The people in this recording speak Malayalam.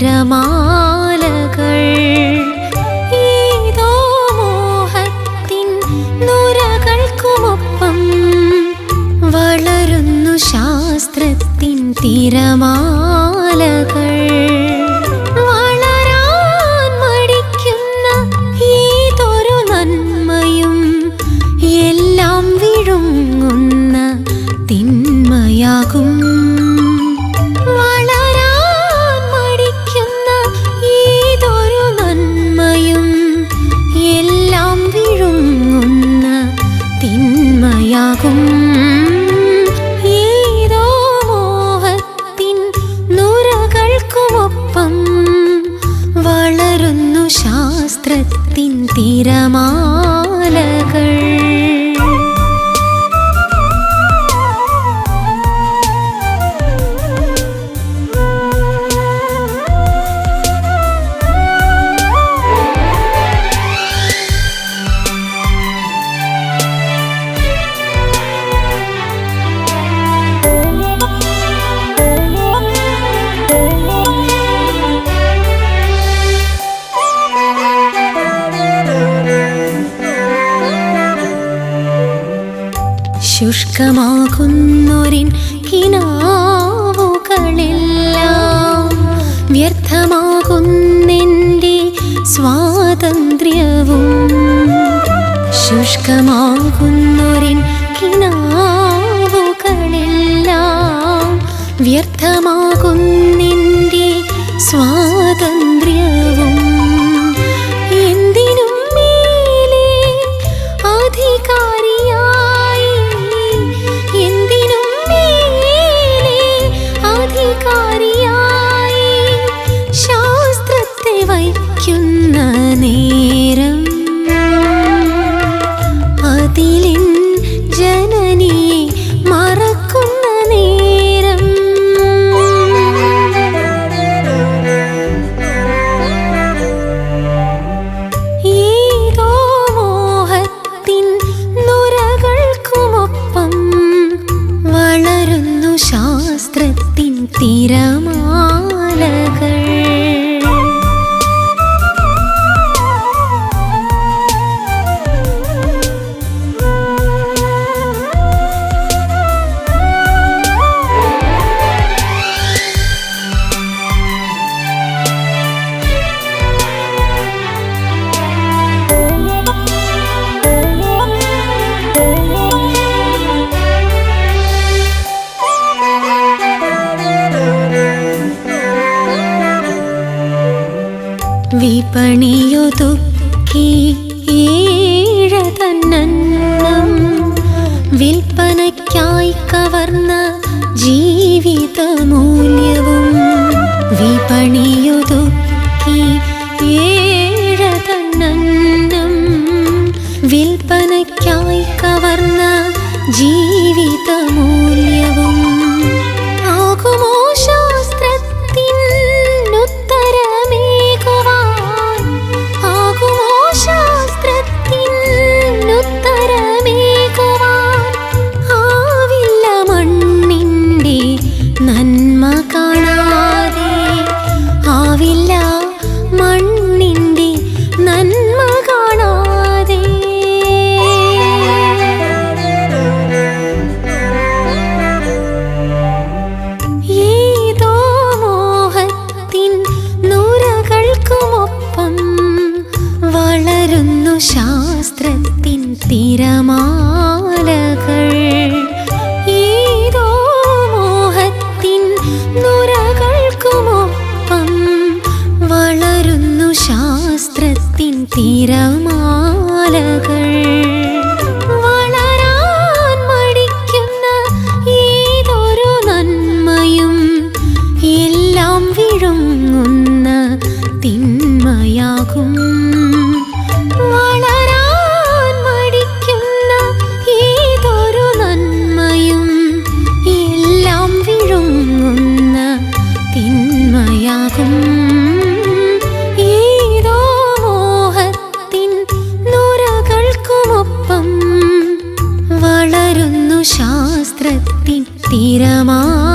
നിറമാലകൾ. ഏതോ മോഹത്തിൻ നുരകൾക്കുമൊപ്പം വളരുന്നു ശാസ്ത്രത്തിൻ തിരമാ തിന്മയാകും ഏതോ മോഹത്തിൻ വളരുന്നു ശാസ്ത്രത്തിൻ തീരമാ ശുഷ്കമാകുന്നൊരിൻ കിനാവുകളെല്ലാം വ്യർത്ഥമാകുന്നിന്റെ സ്വാതന്ത്ര്യവും ശുഷ്കമാകുന്നൊരിൻ കിനാവുകളെല്ലാം വ്യർത്ഥമാകുന്നിന്റെ സ്വാതന്ത്ര്യവും തിരമാ വിപണിയൊതുക്കി ഏഴ തന്നം വിൽപ്പനയ്ക്കായി കവർന്ന ജീവിത മൂല്യവും വിപണിയൊതുക്കി ഏഴ തന്നം വിൽപ്പനയ്ക്കായി കവർന്ന ജീവിതം തിരമാല 梦。